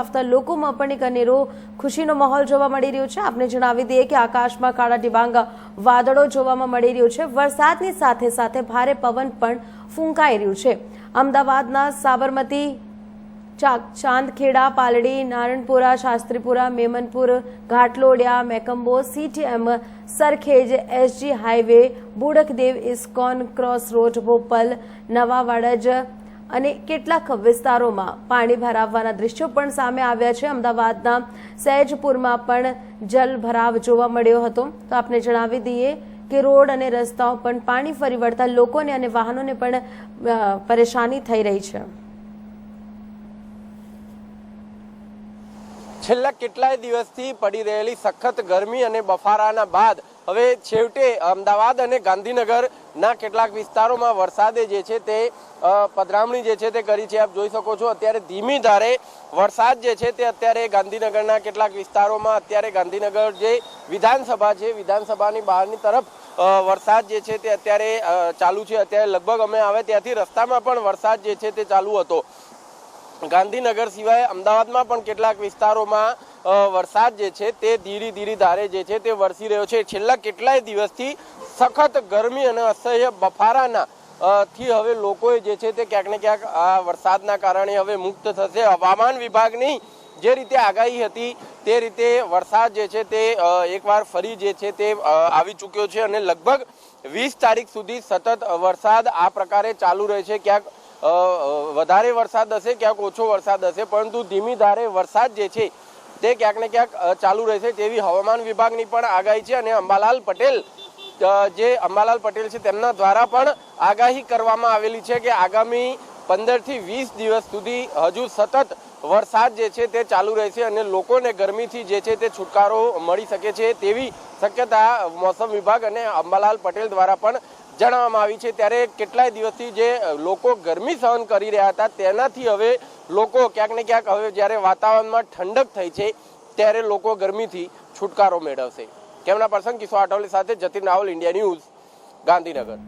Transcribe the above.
આવતા લોકોમાં પણ એક અનેરો ખુશીનો માહોલ જોવા મળી રહ્યો છે. આપને જણાવી દઈએ કે આકાશમાં કાળા ડિબાંગ વાદળો જોવામાં મળી રહ્યું છે. વરસાદની સાથે સાથે ભારે પવન પણ ફૂંકાઈ રહ્યું છે. અમદાવાદના Sabarmati Chandkheda, Paldi, Naranpura, Shastripura, Memanpur, Ghatlodia મેકંબો CTM, Sarkhej, SG highway, Bodakdev, ISKCON cross road Bopal, Navavadaj અને કેટલાક વિસ્તારોમાં પાણી ભરાવવાના દ્રશ્યો પણ સામે આવ્યા છે. અમદાવાદના સહેજપુરમાં પણ જલ ભરાવ જોવા મળ્યો હતો. તો આપને જણાવી દઈએ કે રોડ અને રસ્તાઓ પણ પાણી ફરી વળતા લોકોને અને વાહનોને પણ પરેશાની થઈ રહી છે. છેલ્લા કેટલાય દિવસથી પડી રહેલી સખત ગરમી અને બફારાના બાદ હવે છેવટે અમદાવાદ અને ગાંધીનગરના કેટલાક વિસ્તારોમાં વરસાદે જે છે તે પધરામણી જે છે તે કરી છે. આપ જોઈ શકો છો, અત્યારે ધીમી ધારે વરસાદ જે છે તે અત્યારે ગાંધીનગરના કેટલાક વિસ્તારોમાં, અત્યારે ગાંધીનગર જે વિધાનસભા છે, વિધાનસભાની બહારની તરફ વરસાદ જે છે તે અત્યારે ચાલુ છે. અત્યારે લગભગ અમે આવે ત્યાંથી રસ્તામાં પણ વરસાદ જે છે તે ચાલુ હતો. ગાંધીનગર સિવાય અમદાવાદમાં પણ કેટલાક વિસ્તારોમાં વરસાદ જે છે તે ધીરી ધીરી ધારે જે છે તે વરસી રહ્યો છે. છેલ્લા કેટલાય દિવસથી સખત ગરમી અને અસહ્ય બફારાના થી હવે લોકોએ જે છે તે ક્યાંક ને ક્યાંક આ વરસાદના કારણે હવે મુક્ત થશે. હવામાન વિભાગની જે રીતે આગાહી હતી તે રીતે વરસાદ જે છે તે એકવાર ફરી જે છે તે આવી ચૂક્યો છે અને લગભગ વીસ તારીખ સુધી સતત વરસાદ આ પ્રકારે ચાલુ રહે છે. ક્યાંક વધારે વરસાદ હશે, ક્યાંક ઓછો વરસાદ હશે, પરંતુ ધીમી ધારે વરસાદ જે છે તે ક્યાંક ને ક્યાંક ચાલુ રહેશે તેવી હવામાન વિભાગની પણ આગાહી છે અને અંબાલાલ પટેલ જે અંબાલાલ પટેલ છે તેમના દ્વારા પણ આગાહી કરવામાં આવેલી છે કે આગામી પંદરથી વીસ દિવસ સુધી હજુ સતત વરસાદ જે છે તે ચાલુ રહેશે અને લોકોને ગરમીથી જે છે તે છુટકારો મળી શકે છે તેવી શક્યતા મોસમ વિભાગ અને અંબાલાલ પટેલ દ્વારા પણ જણાવવામાં આવી છે. ત્યારે કેટલાય દિવસથી જે લોકો ગરમી સહન કરી રહ્યા હતા તેનાથી હવે લોકો ક્યાંક ને ક્યાંક હવે જ્યારે વાતાવરણમાં ઠંડક થઈ છે, ત્યારે લોકો ગરમીથી છુટકારો મેળવશે. કેમના પર્સન કિશોર આઠવલે સાથે જતીન રાહુલ ઇન્ડિયા ન્યૂઝ ગાંધીનગર.